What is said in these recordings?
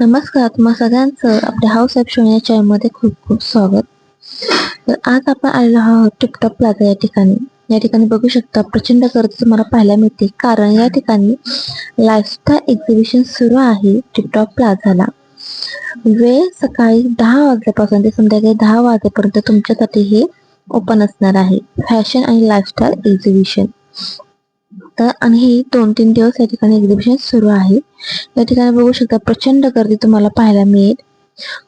नमस्कार तुम्हा सगळ्यांचं आपल्या हाऊस ॲप शो या चॅनलमध्ये खूप खूप स्वागत. तर आज आपण आलेलो आहोत टिकटॉक प्लाझा या ठिकाणी. या ठिकाणी बघू शकता प्रचंड गर्दी तुम्हाला पाहायला मिळते. कारण या ठिकाणी लाईफस्टाईल एक्झिबिशन सुरू आहे टिकटॉक प्लाझाला. वेळ सकाळी दहा वाजल्यापासून ते संध्याकाळी दहा वाजेपर्यंत तुमच्यासाठी हे ओपन असणार आहे. फॅशन आणि लाईफस्टाईल एक्झिबिशन तर आणि हे दोन तीन दिवस या ठिकाणी एक्झिबिशन सुरू आहे. या ठिकाणी बघू शकता प्रचंड गर्दी तुम्हाला पाहायला मिळेल.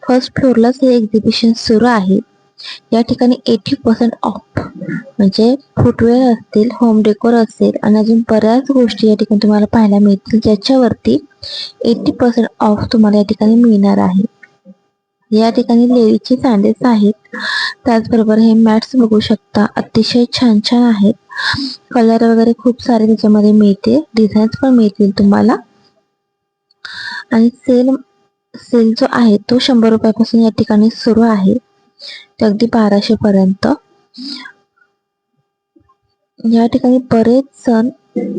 फर्स्ट फ्लोअरलाच हे एक्झिबिशन सुरू आहे. या ठिकाणी एटी पर्सेंट ऑफ म्हणजे फुटवेअर असतील होम डेकोर असेल आणि अजून बऱ्याच गोष्टी या ठिकाणी तुम्हाला पाहायला मिळतील ज्याच्यावरती एटी पर्सेंट ऑफ तुम्हाला या ठिकाणी मिळणार आहे. या ठिकाणी लेडीचे सँडल्स आहेत. त्याचबरोबर हे मॅट्स बघू शकता अतिशय छान छान आहेत. कलर वगैरे खूप सारे त्याच्यामध्ये मिळते. डिझाईन्स पण मिळतील तुम्हाला. आणि सेल सेल जो आहे तो शंभर रुपयापासून या ठिकाणी सुरू आहे. ते अगदी बाराशे पर्यंत. या ठिकाणी बरेच सण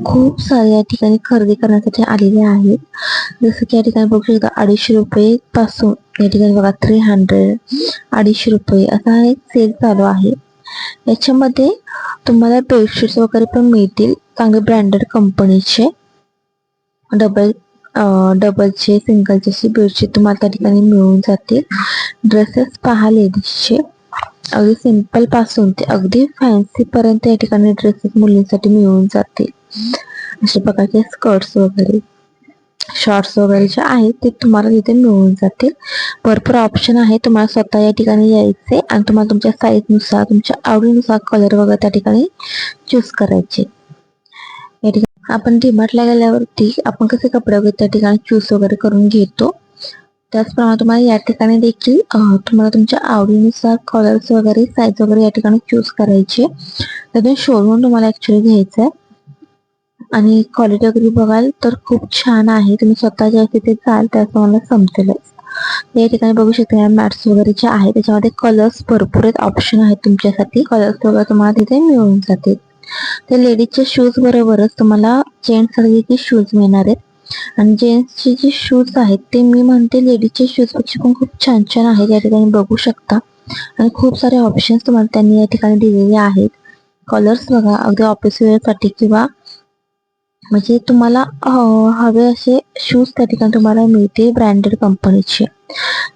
खूप सारे या ठिकाणी खरेदी करण्यासाठी आलेले आहेत. जसं की या ठिकाणी बघू शकता अडीचशे रुपये पासून या ठिकाणी बघा थ्री हंड्रेड अडीचशे रुपये असा एक सेल चालू आहे. याच्यामध्ये तुम्हाला बेडशीट्स वगैरे पण मिळतील. चांगले ब्रँडेड कंपनीचे डबल डबलचे सिंगलचे अशी बेडशीट तुम्हाला त्या ठिकाणी मिळून जातील. ड्रेसेस पहा लेडीजचे अगदी सिंपलपासून ते अगदी फॅन्सी पर्यंत या ठिकाणी ड्रेसेस मुलींसाठी मिळून जातील. अशा प्रकारचे स्कर्ट्स वगैरे. शॉर्ट्स वगैरे जे आहेत ते तुम्हाला तिथे मिळून जातील. भरपूर ऑप्शन आहे. तुम्हाला स्वतः या ठिकाणी यायचे आणि तुम्हाला तुमच्या साईजनुसार तुमच्या आवडीनुसार कलर वगैरे त्या ठिकाणी चूज करायचे. या ठिकाणी आपण डिमार्टला गेल्यावरती आपण कसे कपडे वगैरे त्या ठिकाणी चूज वगैरे करून घेतो. त्याचप्रमाणे तुम्हाला या ठिकाणी देखील तुम्हाला तुमच्या आवडीनुसार कलर्स वगैरे साईज वगैरे या ठिकाणी चूज करायचे. त्यातून शोधून तुम्हाला ऍक्च्युली घ्यायचं आहे आणि क्वालिटी वगैरे बघाल तर खूप छान आहे. तुम्ही स्वतः ज्या तिथे जाल त्याचं तुम्हाला समजेलच. या ठिकाणी बघू शकता या मॅट्स वगैरे जे आहे त्याच्यामध्ये कलर्स भरपूर आहेत ऑप्शन आहेत तुमच्यासाठी. कलर्स वगैरे तुम्हाला तिथे मिळून जातील. ते लेडीजच्या शूज बरोबरच तुम्हाला जेंट्स शूज मिळणार आहेत. आणि जेंट्सचे जे शूज आहेत ते मी म्हणते लेडीजचे शूजपेक्षा पण खूप छान छान आहेत या ठिकाणी बघू शकता. आणि खूप सारे ऑप्शन्स तुम्हाला त्यांनी या ठिकाणी दिलेले आहेत. कलर्स बघा अगदी ऑफिस वेअरसाठी किंवा म्हणजे तुम्हाला हवे असे शूज त्या ठिकाणी तुम्हाला मिळते ब्रँडेड कंपनीचे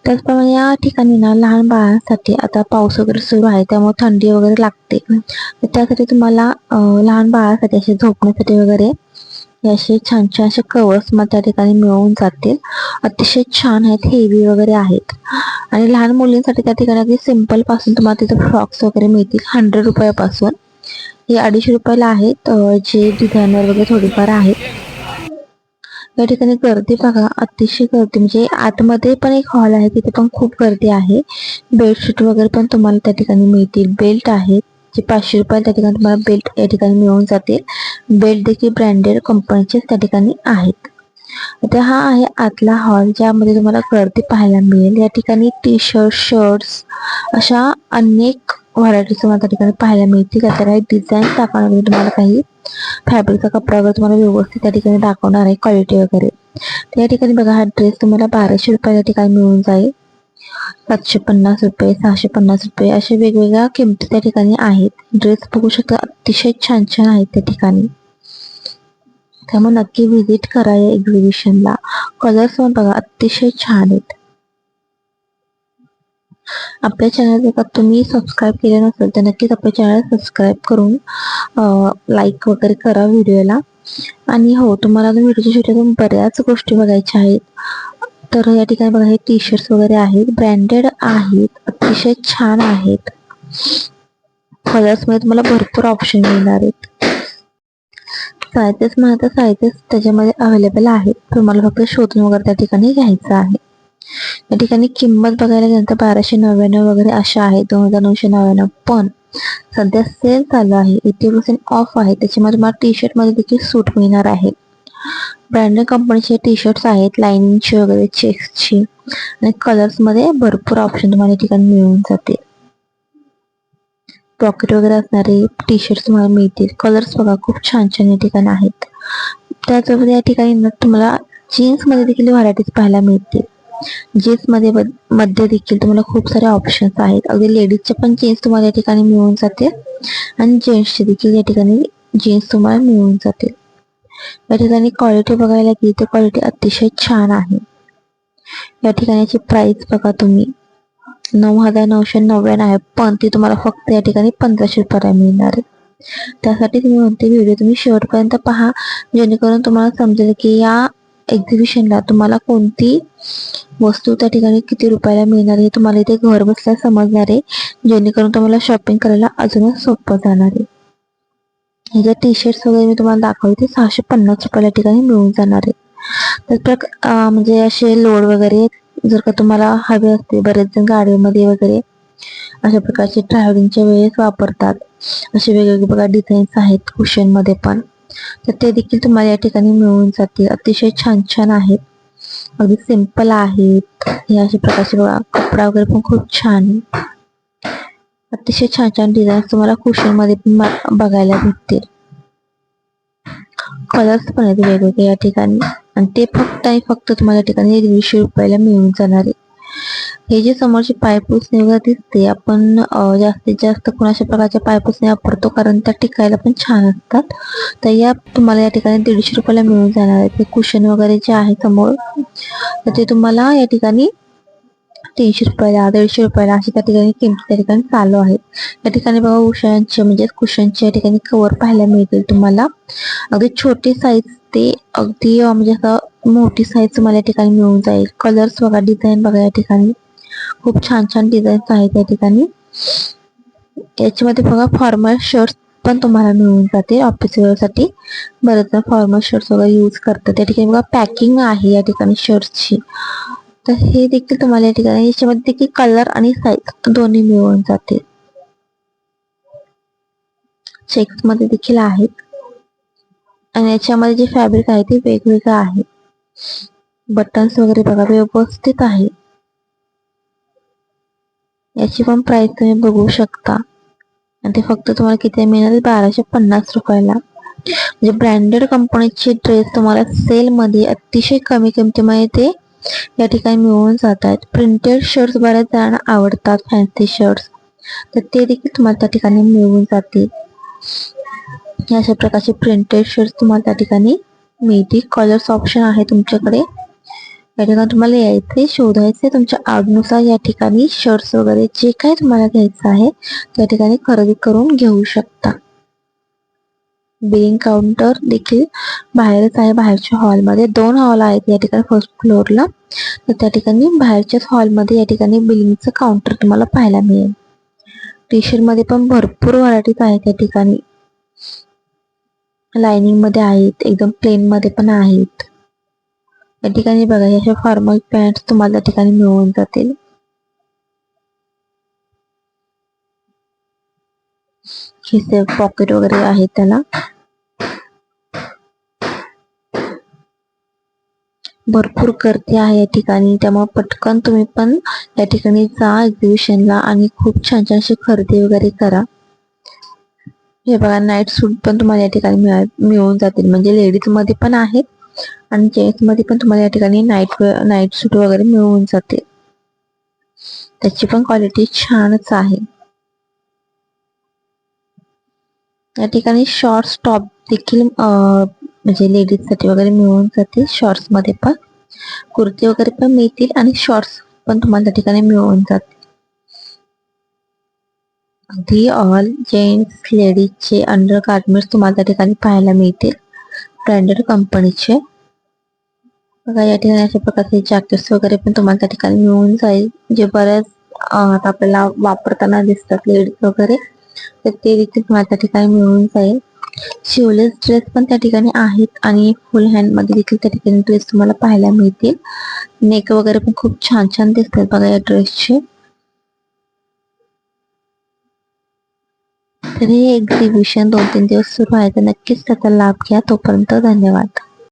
त्याचप्रमाणे या ठिकाणी ना लहान बाळांसाठी आता पाऊस वगैरे सुरू आहे त्यामुळे थंडी वगैरे लागते. त्यासाठी तुम्हाला लहान बाळासाठी असे झोपण्यासाठी वगैरे असे छान छान असे कवर्स मग त्या ठिकाणी मिळून जातील. अतिशय छान आहेत हेवी वगैरे आहेत. आणि लहान मुलींसाठी त्या ठिकाणी अगदी सिंपलपासून तुम्हाला तिथे फ्रॉक्स वगैरे मिळतील हंड्रेड रुपयापासून. हे अडीचशे रुपयाला आहेत जे डिझायनर वगैरे थोडीफार आहेत. या ठिकाणी गर्दी बघा अतिशय गर्दी. म्हणजे आतमध्ये पण एक हॉल आहे तिथे पण खूप गर्दी आहे. बेडशीट वगैरे पण तुम्हाला त्या ठिकाणी मिळतील. बेल्ट आहेत जे पाचशे रुपयाला त्या ठिकाणी तुम्हाला बेल्ट या ठिकाणी मिळून जातील. बेल्ट देखील ब्रँडेड कंपनीचेच त्या ठिकाणी आहेत. आता हा आहे आतला हॉल ज्यामध्ये तुम्हाला गर्दी पाहायला मिळेल. या ठिकाणी टी शर्ट शर्ट्स अशा अनेक व्हरायटी तुम्हाला त्या ठिकाणी पाहायला मिळतील. त्याच्या काही डिझाईन दाखवणार तुम्हाला काही फॅब्रिकचा कपडा वगैरे तुम्हाला व्यवस्थित त्या ठिकाणी दाखवणार आहे. क्वालिटी वगैरे. त्या ठिकाणी बघा हा ड्रेस तुम्हाला बाराशे रुपयाच्या त्या ठिकाणी मिळून जाईल. सातशे पन्नास रुपये सहाशे पन्नास रुपये अशा वेगवेगळ्या किमती त्या ठिकाणी आहेत. ड्रेस बघू शकता अतिशय छान छान आहेत त्या ठिकाणी. त्यामुळे नक्की व्हिजिट करा या एक्झिबिशनला कलर्स पण बघा अतिशय छान आहेत. आपल्या चॅनल जर तुम्ही सबस्क्राईब केले नसेल तर नक्कीच आपल्या चॅनल सबस्क्राईब करून लाईक वगैरे करा व्हिडिओला. आणि हो तुम्हाला व्हिडिओच्या शेवटी बऱ्याच गोष्टी बघायच्या आहेत. तर या ठिकाणी बघा हे टी शर्ट्स वगैरे आहेत. ब्रँडेड आहेत. अतिशय छान आहेत. कलर्समध्ये तुम्हाला भरपूर ऑप्शन मिळणार आहेत. सायझेस म्हणा सायझेस त्याच्यामध्ये अवेलेबल आहेत तुम्हाला फक्त शोधून वगैरे त्या ठिकाणी घ्यायचं आहे. या ठिकाणी किंमत बघायला गेल्यानंतर बाराशे नव्याण्णव वगैरे अशा आहेत दोन हजार नऊशे नव्याण्णव. पण सध्या सेल चालू आहे. एटी पर्सेंट ऑफ आहे. त्याच्यामध्ये तुम्हाला टी शर्टमध्ये देखील सूट मिळणार आहे. ब्रँडेड कंपनीचे टी शर्ट्स आहेत लाईनिंगचे वगैरे चेक्सची आणि कलर्समध्ये भरपूर ऑप्शन तुम्हाला या ठिकाणी मिळून जाते पॉकेट वगैरे असणारे टी शर्ट तुम्हाला मिळतील. कलर्स बघा खूप छान छान या ठिकाणी आहेत. त्याचबरोबर या ठिकाणी तुम्हाला जीन्समध्ये देखील व्हरायटीज पाहायला मिळतील. जीन्समध्ये मध्ये देखील तुम्हाला खूप सारे ऑप्शन्स आहेत. अगदी लेडीजचे पण जीन्स तुम्हाला या ठिकाणी मिळून जाते आणि जेंट्सचे देखील या ठिकाणी जीन्स तुम्हाला मिळून जातील. या ठिकाणी क्वालिटी बघायला गेली तर क्वालिटी अतिशय छान आहे. या ठिकाणीची प्राइस बघा तुम्ही. नऊ हजार नऊशे नव्याण्णव आहे. पण ती तुम्हाला फक्त या ठिकाणी पंधराशे रुपयाला मिळणार आहे. त्यासाठी तुम्ही म्हणते व्हिडिओ तुम्ही शेवटपर्यंत पहा. जेणेकरून तुम्हाला समजेल की या एक्झिबिशनला तुम्हाला कोणती वस्तू त्या ठिकाणी किती रुपयाला मिळणार आहे तुम्हाला इथे घर बसल्या समजणार आहे. जेणेकरून तुम्हाला शॉपिंग करायला अजूनच सोपं जाणार आहे. हे जे टी शर्ट्स वगैरे मी तुम्हाला दाखवले ते सहाशे पन्नास रुपयाला ठिकाणी मिळून जाणार आहे. तर म्हणजे असे लोड वगैरे जर का तुम्हाला हवे असते बरेच जण गाडीमध्ये वगैरे अशा प्रकारचे ट्रॅव्हलिंगच्या वेळेस वापरतात. असे वेगवेगळे बघा डिझाईन्स आहेत कुशनमध्ये पण. तर ते देखील तुम्हाला या ठिकाणी मिळून जातील. अतिशय छान छान आहेत. अगदी सिंपल आहेत. हे अशा प्रकारचे बघा कपडा वगैरे पण खूप छान आहे. अतिशय छान छान डिझाईन तुम्हाला कुशनमध्ये पण बघायला भेटतील. कलर्स पण आहेत वेगवेगळे या ठिकाणी. आणि ते फक्त आणि फक्त तुम्हाला या ठिकाणी दीडशे रुपयाला मिळून जाणार आहे. हे जे समोरचे पायपुसणे वगैरे दिसते आपण जास्तीत जास्त कुणाशा प्रकारच्या पायपुसणे वापरतो कारण त्या टिकायला पण छान असतात. तर या तुम्हाला या ठिकाणी दीडशे रुपयाला मिळून जाणार आहे. ते कुशन वगैरे जे आहे समोर तर ते तुम्हाला या ठिकाणी तीनशे रुपयाला दीडशे रुपयाला अशी त्या ठिकाणी किमती त्या ठिकाणी चालू आहेत. या ठिकाणी बघा उशांचे म्हणजे कुशनचे या ठिकाणी कवर पाहायला मिळतील तुम्हाला. अगदी छोटी साईज ते अगदी म्हणजे असं मोठी साईज तुम्हाला या ठिकाणी मिळून जाईल. कलर्स बघा डिझाईन बघा या ठिकाणी. खूप छान छान डिझाईन्स आहेत त्या ठिकाणी. याच्यामध्ये बघा फॉर्मल शर्ट पण तुम्हाला मिळून जाते ऑफिस वेअरसाठी बरेच फॉर्मल शर्ट्स वगैरे यूज करतात. त्या ठिकाणी बघा पॅकिंग आहे या ठिकाणी शर्ट्सची तर हे देखील तुम्हाला या ठिकाणी याच्यामध्ये देखील कलर आणि साईज दोन्ही मिळून जाते चेक्समध्ये देखील आहेत. आणि याच्यामध्ये जे फॅब्रिक आहे ते वेगवेगळं आहे. बटन्स वगैरे बघा व्यवस्थित आहे. याची पण प्राइस तुम्ही बघू शकता. आणि ते फक्त तुम्हाला किती मिळणार बाराशे पन्नास रुपयाला. म्हणजे ब्रँडेड कंपनीचे ड्रेस तुम्हाला सेलमध्ये अतिशय कमी किमतीमध्ये ते या ठिकाणी मिळून जात आहेत प्रिंटेड शर्ट्स बऱ्याच जणांना आवडतात फॅन्सी शर्ट्स तर ते देखील तुम्हाला त्या ठिकाणी मिळून जातील. अशा प्रकारचे प्रिंटेड शर्ट्स तुम्हाला त्या ठिकाणी मिळतील. कलर्स ऑप्शन आहे तुमच्याकडे. या ठिकाणी तुम्हाला यायचे शोधायचे तुमच्या आवडीनुसार या ठिकाणी शर्ट्स वगैरे जे काही तुम्हाला घ्यायचं आहे त्या ठिकाणी खरेदी करून घेऊ शकता. बिलिंग काउंटर देखील बाहेरच आहे. बाहेरच्या हॉलमध्ये दोन हॉल आहेत या ठिकाणी फर्स्ट फ्लोअरला तर त्या ठिकाणी बाहेरच्याच हॉलमध्ये या ठिकाणी बिलिंगचं काउंटर तुम्हाला पाहायला मिळेल. टी शर्टमध्ये पण भरपूर व्हरायटीज आहेत या ठिकाणी. लाइनिंगमध्ये आहेत. एकदम प्लेन मध्ये पण आहेत. या ठिकाणी बघा अशा फॉर्मल पॅन्ट तुम्हाला त्या ठिकाणी मिळून जातील. पॉकेट वगैरे आहे त्याला. भरपूर गर्दी आहे या ठिकाणी त्यामुळे पटकन तुम्ही पण या ठिकाणी जा एक्झिबिशनला आणि खूप छान छान अशी खरेदी वगैरे करा. हे बघा नाईट सूट पण तुम्हाला या ठिकाणी मिळून जातील. म्हणजे लेडीजमध्ये पण आहेत आणि जेन्ट्समध्ये पण तुम्हाला या ठिकाणी नाईट नाईट सूट वगैरे मिळून जाते. त्याची पण क्वालिटी छानच आहे. या ठिकाणी शॉर्ट्स टॉप देखील म्हणजे लेडीजसाठी वगैरे मिळून जाते. शॉर्ट्समध्ये पण कुर्ती वगैरे पण मिळतील आणि शॉर्ट्स पण तुम्हाला त्या ठिकाणी मिळून जातील अगदी ऑल जेंट्स लेडीजचे अंडर गार्मेंट्स तुम्हाला त्या ठिकाणी पाहायला मिळतील. ब्रँडेड कंपनीचे बघा या ठिकाणी अशा प्रकारचे जॅकेट्स वगैरे पण तुम्हाला त्या ठिकाणी मिळून जाईल. जे बऱ्याच आपल्याला वापरताना दिसतात लेडीज वगैरे तर ते देखील तुम्हाला त्या ठिकाणी मिळून जाईल. शिवलेस ड्रेस पण त्या ठिकाणी आहेत आणि फुल हँडमध्ये देखील त्या ठिकाणी ड्रेस तुम्हाला पाहायला मिळतील. नेक वगैरे पण खूप छान छान दिसतात बघा या ड्रेसचे तर हे एक्झिबिशन दोन तीन दिवस सुरू आहे तर नक्कीच त्याचा लाभ घ्या. तोपर्यंत धन्यवाद.